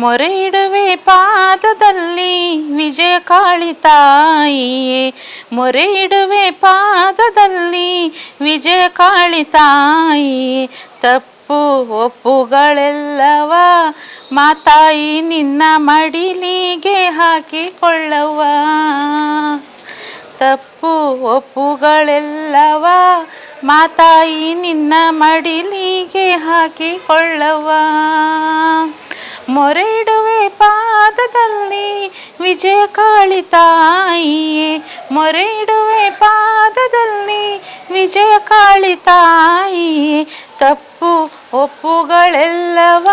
ಮೊರೆ ಇಡುವೆ ಪಾದದಲ್ಲಿ ವಿಜಯ ಕಾಳಿ ತಾಯಿಯೇ. ಮೊರೆ ಇಡುವೆ ಪಾದದಲ್ಲಿ ವಿಜಯ ಕಾಳಿ ತಾಯಿಯೇ. ತಪ್ಪು ಒಪ್ಪುಗಳೆಲ್ಲವ ಮಾತಾಯಿ ನಿನ್ನ ಮಡಿಲಿಗೆ ಹಾಕಿಕೊಳ್ಳವ. ತಪ್ಪು ಒಪ್ಪುಗಳೆಲ್ಲವ ಮಾತಾಯಿ ನಿನ್ನ ಮಡಿಲಿಗೆ ಹಾಕಿಕೊಳ್ಳವ. ಮೊರೆ ಇಡುವೆ ಪಾದದಲ್ಲಿ ವಿಜಯ ಕಾಳಿ ತಾಯಿಯೇ ಇಡುವೆ ಪಾದದಲ್ಲಿ ವಿಜಯ ಕಾಳಿ ತಾಯಿಯೇ, ತಪ್ಪು ಒಪ್ಪುಗಳೆಲ್ಲವ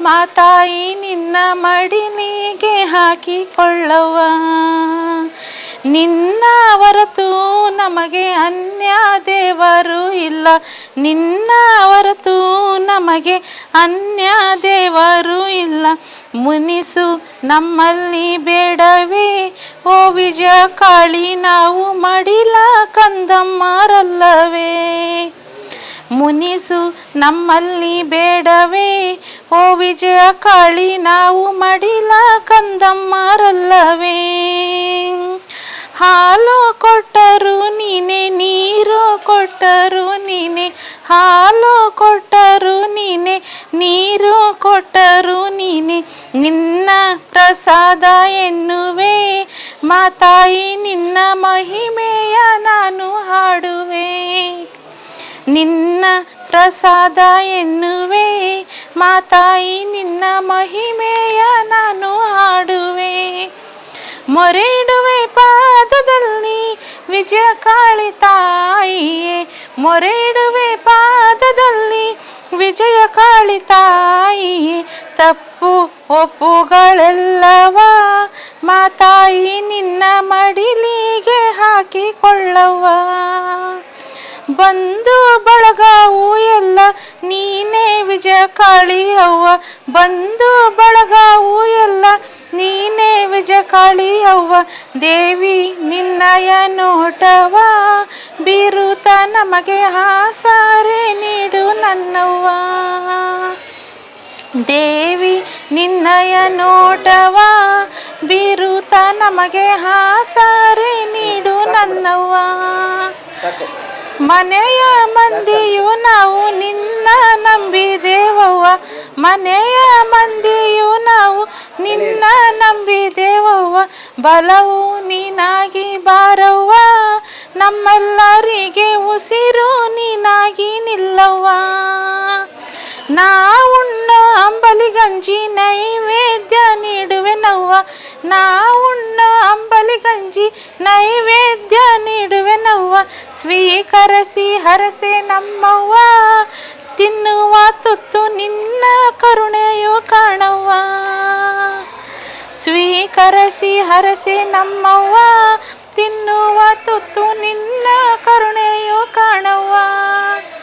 ಮಾತಾಯಿ ನಿನ್ನ ಮಡಿಲಿಗೆ ಹಾಕಿಕೊಳ್ಳವ. ನಿನ್ನ ಹೊರತು ನಮಗೆ ಅನ್ಯ ದೇವರು ಇಲ್ಲ? ನಿನ್ನ ಹೊರತು ನಮಗೆ ಅನ್ಯ ದೇವರು ಇಲ್ಲ. ಮುನಿಸು, ನಮ್ಮಲ್ಲಿ ಬೇಡವೇ? ಓ ವಿಜಯ ಕಾಳಿ, ನಾವು ಮಡಿಲ ಕಂದಮ್ಮರಲ್ಲವೇ? ಮುನಿಸು, ನಮ್ಮಲ್ಲಿ ಬೇಡವೇ? ಓ ವಿಜಯ ಕಾಳಿ, ನಾವು ಮಡಿಲ ಕಂದಮ್ಮರಲ್ಲವೇ? ಹಾಲು ಕೊಟ್ಟರು ನೀನೆ, ನೀರು ಕೊಟ್ಟರು ನೀನೆ, ಹಾಲು ಕೊಟ್ಟರು ನೀನೆ, ನೀರು ಕೊಟ್ಟರು ನೀನೆ, ನಿನ್ನ ಪ್ರಸಾದ ಎನ್ನುವೆ. ಮಾತಾಯಿ, ನಿನ್ನ ಮಹಿಮೆಯ ನಾನು ಹಾಡುವೆ. ನಿನ್ನ ಪ್ರಸಾದ ಎನ್ನುವೆ. ಮಾತಾಯಿ, ನಿನ್ನ ಮಹಿಮೆಯ ನಾನು ಹಾಡುವೆ. ಮೊರೆ ಇಡುವೆ ಪಾದದಲ್ಲಿ ವಿಜಯ ಕಾಳಿ ತಾಯಿಯೇ ಮೊರೆ ಇಡುವೆ ಪಾದದಲ್ಲಿ ವಿಜಯ ಕಾಳಿ ತಾಯಿಯೇ, ತಪ್ಪು ಒಪ್ಪುಗಳೆಲ್ಲವ ಮಾತಾಯಿ ನಿನ್ನ ಮಡಿಲಿಗೆ ಹಾಕಿಕೊಳ್ಳವ ಬಂದು ಬಳಗವು ಎಲ್ಲ ನೀನೇ ವಿಜಯ ಕಾಳಿ ಅವ್ವ. ಬಂಧು ಬಳಗವು ಎಲ್ಲ ಕಾಳಿಯವ್ವ ದೇವಿ ನಿನ್ನಯ ನೋಟವ ಬೀರುತ ನಮಗೆ ಆಸಾರೆ ನೀಡು ನನ್ನವ್ವ. ದೇವಿ ನಿನ್ನಯ ನೋಟವ ಬೀರುತ ನಮಗೆ ಆಸಾರೆ ನೀಡು ನನ್ನವ್ವ. ಮನೆಯ ಮಂದಿಯು ನಾವು ಬಲವು ನೀನಾಗಿ ಬಾರವ್ವ, ನಮ್ಮೆಲ್ಲರಿಗೆ ಉಸಿರು ನೀನಾಗಿ ನಿಲ್ಲವ್ವ. ನಾವುಣ್ಣೋ ಅಂಬಲಿ ಗಂಜಿ ನೈವೇದ್ಯ ನೀಡುವೆನವ್ವ. ಉಣ್ಣೋ ಅಂಬಲಿ ಗಂಜಿ ನೈವೇದ್ಯ ನೀಡುವೆನವ್ವ. ಸ್ವೀಕರಿಸಿ ಹರಸೆ ನಮ್ಮವ್ವ, ತಿನ್ನುವ ತುತ್ತು ನಿನ್ನ ಸ್ವೀಕರಿಸಿ ಹರಸಿ ನಮ್ಮವ್ವ ತಿನ್ನುವ ತುತ್ತು ನಿನ್ನ ಕರುಣೆಯು ಕಾಣವ್ವ